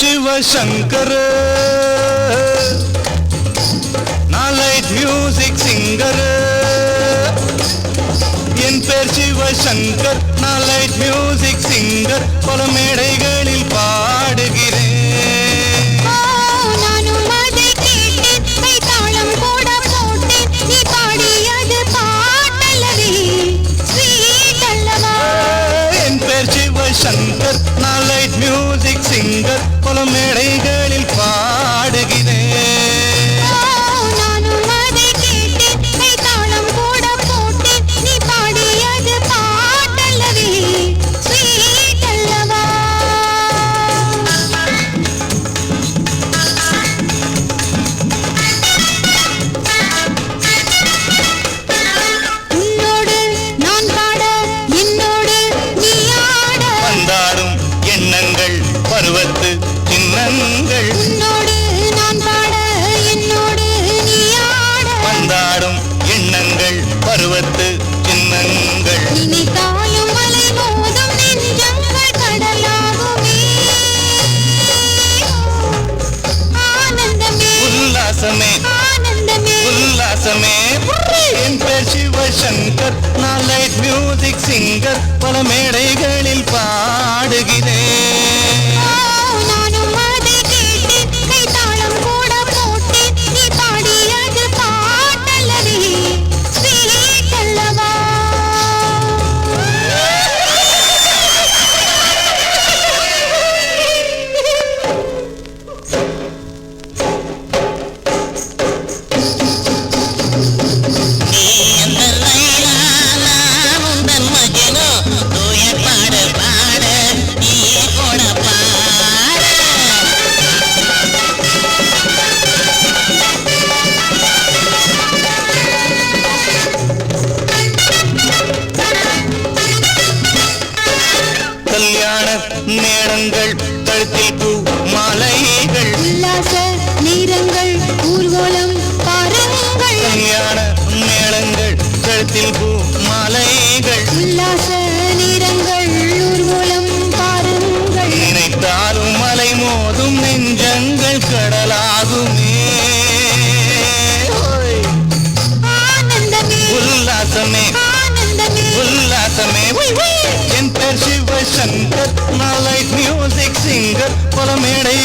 சிவசங்கர். நான் music singer என் பேர் சிவசங்கர் நாலைட் மியூசிக் சிங்கர் பல மேடைகளில் பா பல மேடைகள் பருவத்து சின்னங்கள் உன்னோடு நான் பாட என்னோடு நீ ஆட. வந்தாடும் எண்ணங்கள் பருவத்து சின்னங்கள். நினைத்தாலும் மலை மோதும் நெஞ்சங்கள் கடலாகுமே. ஆனந்தமே உல்லாசமே ஆனந்தமே. உல்லாசமே. என் பேர் சிவசங்கர் நான் லைட் மியூசிக் சிங்கர். பல மேடைகளில் கழுத்தில் பூ மாலைகள். உல்லாச நேரங்கள் ஊர்வலம் பாருங்கள். கல்யாண மேளங்கள் கழுத்தில் பூ மாலைகள். உல்லாச நேரங்கள் ஊர்வலம் பாருங்கள். நினைத்தாலும் மலை மோதும் நெஞ்சங்கள் கடலாகுமே. உல்லாசமே. ஆனந்தமே. உல்லாசமே. என் பேர் லைட் மியூசிக் சிங்கர் பல மேடை